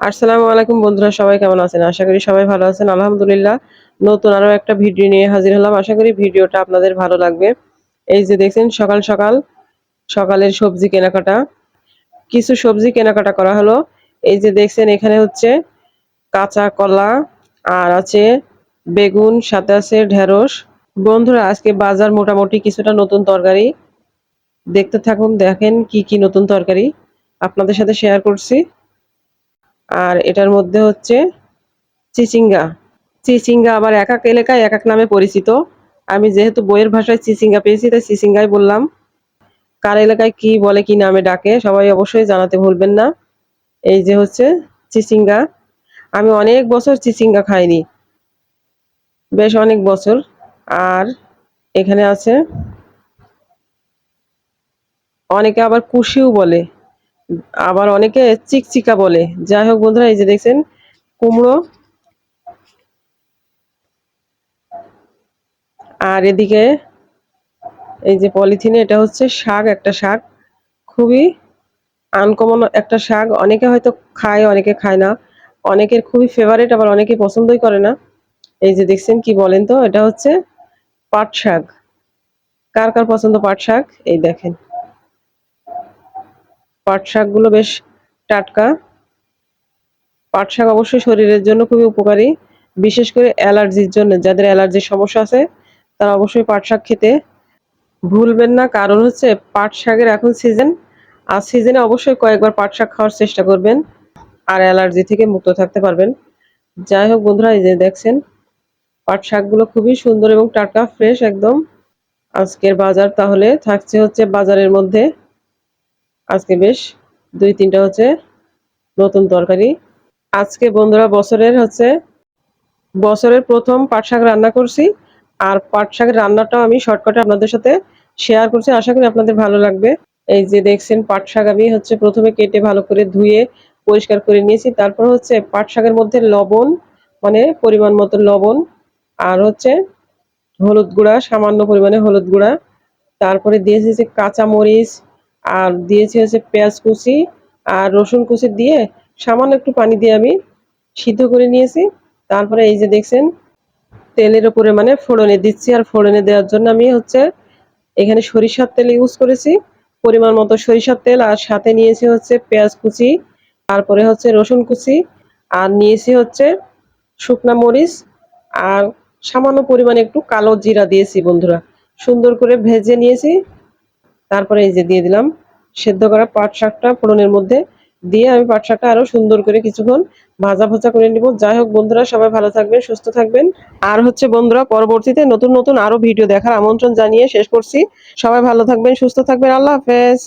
আসসালামু আলাইকুম বন্ধুরা, সবাই কেমন আছেন? আশা করি সবাই ভালো আছেন, আলহামদুলিল্লাহ। নতুন আরও একটা ভিডিও নিয়ে হাজির হলাম। আশা করি ভিডিওটা আপনাদের ভালো লাগবে। এই যে দেখছেন, সকাল সকাল সকালের সবজি কেনাকাটা। কিছু সবজি কেনাকাটা করা হলো। এই যে দেখছেন, এখানে হচ্ছে কাঁচা কলা আর আছে বেগুন, সাথে আছে ঢেঁড়স। বন্ধুরা, আজকে বাজার মোটামুটি কিছুটা নতুন তরকারি। দেখতে থাকুন, দেখেন কি কি নতুন তরকারি আপনাদের সাথে শেয়ার করছি। আর এটার মধ্যে হচ্ছে চিচিঙ্গা। চিচিঙ্গা আবার এক এক এলাকায় এক এক নামে পরিচিত। আমি যেহেতু বইয়ের ভাষায় চিচিঙ্গা পেয়েছি, তাই চিচিঙ্গাই বললাম। কার এলাকায় কি বলে, কি নামে ডাকে, সবাই অবশ্যই জানাতে ভুলবেন না। এই যে হচ্ছে চিচিঙ্গা। আমি অনেক বছর চিচিঙ্গা খাইনি। বেশ অনেক বছর। আর এখানে আছে, অনেকে আবার কুশিও বলে। আবার অনেকে চিকচিকা বলে। যাই হোক বন্ধুরা, এই যে দেখছেন, কুমড়ো। আর এদিকে এই যে পলিথিনে, এটা হচ্ছে শাক, একটা শাক। খুবই আনকমন একটা শাক। অনেকে হয়তো খায়, অনেকে খায় না। অনেকের খুবই ফেভারেট আবার অনেকে পছন্দই করে না। এই যে দেখছেন কি বলেন তো, এটা হচ্ছে পাট শাক। কার কার পছন্দ পাট শাক? এই দেখেন। পাট শাকগুলো বেশ টাটকা। পাট শাক অবশ্যই শরীরের জন্য খুবই উপকারী, বিশেষ করে অ্যালার্জির জন্য। যাদের অ্যালার্জির সমস্যা আছে, তারা অবশ্যই পাট শাক খেতে ভুলবেন না। কারণ হচ্ছে, পাট শাকের এখন সিজন আর সিজনে অবশ্যই কয়েকবার পাট শাক খাওয়ার চেষ্টা করবেন, আর অ্যালার্জি থেকে মুক্ত থাকতে পারবেন। যাই হোক বন্ধুরা, এই যে দেখছেন, পাট শাকগুলো খুবই সুন্দর এবং টাটকা ফ্রেশ একদম। আজকের বাজার তাহলে থাকছে হচ্ছে বাজারের মধ্যে আজকে বেশ দুই তিনটা হচ্ছে নতুন তরকারি। আজকে বন্ধুরা বছরের হচ্ছে, বছরের প্রথম পাট শাক রান্না করছি। আর পাট শাকের রান্নাটাও আমি শর্টকাটে আপনাদের সাথে শেয়ার করছি। আশা করি আপনাদের ভালো লাগবে। এই যে দেখছেন, পাট শাক আমি হচ্ছে প্রথমে কেটে ভালো করে ধুয়ে পরিষ্কার করে নিয়েছি। তারপর হচ্ছে পাট শাকের মধ্যে লবণ মানে পরিমাণ মতো লবণ আর হচ্ছে হলুদ গুঁড়া, সামান্য পরিমাণে হলুদ গুঁড়া। তারপরে দিয়েছি যে কাঁচা মরিচ আর দিয়েছি হচ্ছে পেঁয়াজ কুচি আর রসুন কুচি দিয়ে সামান্য একটু পানি দিয়ে আমি সিদ্ধ করে নিয়েছি। তারপরে এই যে দেখছেন, তেলের উপরে মানে ফোড়নে দিচ্ছি আর ফোড়নে দেওয়ার জন্য আমি হচ্ছে এখানে সরিষার তেল ইউজ করেছি। পরিমাণ মতো সরিষার তেল আর সাথে নিয়েছি হচ্ছে পেঁয়াজ কুচি, তারপরে হচ্ছে রসুন কুচি আর নিয়েছি হচ্ছে শুকনা মরিচ আর সামান্য পরিমাণে একটু কালো জিরা দিয়েছি বন্ধুরা। সুন্দর করে ভেজে নিয়েছি। তারপরে এই যে দিয়ে দিলাম সেদ্ধ করা পাট শাকটা ফোড়নের মধ্যে দিয়ে আমি পাট শাকটা আরও সুন্দর করে কিছুক্ষণ ভাজা ভাজা করে নিব। যাই হোক, বন্ধুরা, সবাই ভালো থাকবেন, সুস্থ থাকবেন। আর হচ্ছে, বন্ধুরা, পরবর্তীতে নতুন নতুন আরও ভিডিও দেখার আমন্ত্রণ জানিয়ে শেষ করছি। সবাই ভালো থাকবেন, সুস্থ থাকবেন। আল্লাহ হাফেজ।